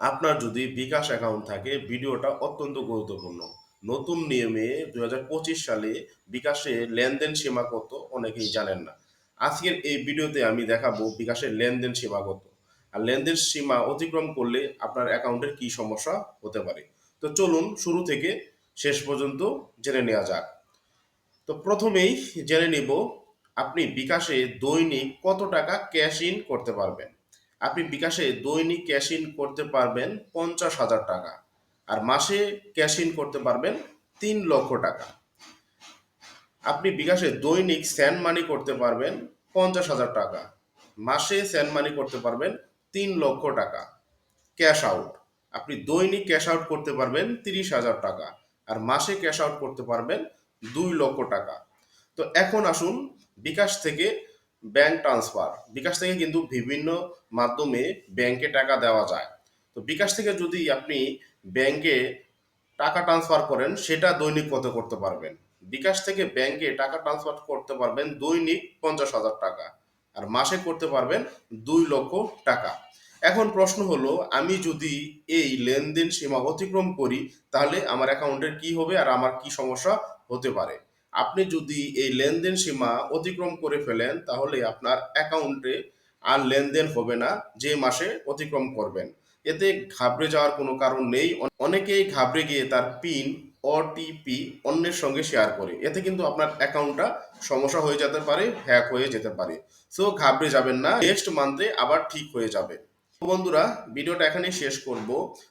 আপনার যদি বিকাশ অ্যাকাউন্ট থাকে, ভিডিওটা অত্যন্ত গুরুত্বপূর্ণ। নতুন নিয়মে দু হাজার পঁচিশ সালে বিকাশে লেনদেন সীমা কত অনেকেই জানেন না। আজকের এই ভিডিওতে আমি দেখাবো বিকাশের লেনদেন সীমা কত। আর লেনদেন সীমা অতিক্রম করলে আপনার অ্যাকাউন্টের কি সমস্যা হতে পারে। তো চলুন শুরু থেকে শেষ পর্যন্ত জেনে নেওয়া যাক। তো প্রথমেই জেনে নিব, আপনি বিকাশে দৈনিক কত টাকা ক্যাশ ইন করতে পারবেন। আপনি বিকাশে দৈনিক ক্যাশ ইন করতে পারবেন পঞ্চাশ হাজার টাকা আর মাসে ক্যাশ ইন করতে পারবেন তিন লক্ষ টাকা। আপনি বিকাশে দৈনিক স্যান্ড মানি করতে পারবেন পঞ্চাশ হাজার টাকা। মাসে স্যান্ড মানি করতে পারবেন তিন লক্ষ টাকা। Cash out. আপনি দৈনিক ক্যাশ আউট করতে পারবেন তিরিশ হাজার টাকা আর মাসে ক্যাশ আউট করতে পারবেন দুই লক্ষ টাকা। তো এখন আসুন বিকাশ থেকে ব্যাংক ট্রান্সফার বিকাশ থেকে কিন্তু বিভিন্ন মাধ্যমে ব্যাংকে টাকা দেওয়া যায়। তো বিকাশ থেকে যদি আপনি ব্যাংকে টাকা ট্রান্সফার করেন, সেটা দৈনিক কত করতে পারবেন? বিকাশ থেকে ব্যাংকে টাকা ট্রান্সফার করতে পারবেন দৈনিক পঞ্চাশ হাজার টাকা। আর মাসে করতে পারবেন দুই লক্ষ টাকা। এখন প্রশ্ন হলো, আমি যদি এই লেনদেন সীমা অতিক্রম করি, তাহলে আমার অ্যাকাউন্টের কি হবে আর আমার কি সমস্যা হতে পারে? আপনি যদি এই লেনদেন সীমা অতিক্রম করে ফেলেন, তাহলে আপনার অ্যাকাউন্টে আর লেনদেন হবে না, যে মাসে অতিক্রম করবেন। এতে ঘাবড়ে যাওয়ার কোনো কারণ নেই। অনেকেই ঘাবড়ে গিয়ে তার পিন ওটিপি অন্যের সঙ্গে শেয়ার করে। এতে কিন্তু আপনার অ্যাকাউন্টটা সমস্যা হয়ে যেতে পারে হ্যাক হয়ে যেতে পারে। সো ঘাবড়ে যাবেন না। নেক্সট মান্থে আবার ঠিক হয়ে যাবে। বন্ধুরা, ভিডিওটা এখানেই শেষ করব।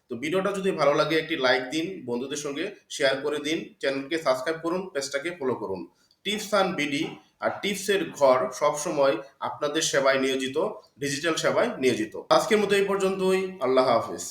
তো ভিডিওটা যদি ভালো লাগে, একটি লাইক দিন, বন্ধুদের সঙ্গে শেয়ার করে দিন চ্যানেলকে সাবস্ক্রাইব করুন পেজটাকে ফলো করুন। টিপস অ্যান্ড বিডি আর টিপসের ঘর সবসময় আপনাদের সেবায় নিয়োজিত ডিজিটাল সেবায় নিয়োজিত। আজকের মতো এই পর্যন্তই, আল্লাহ হাফিজ।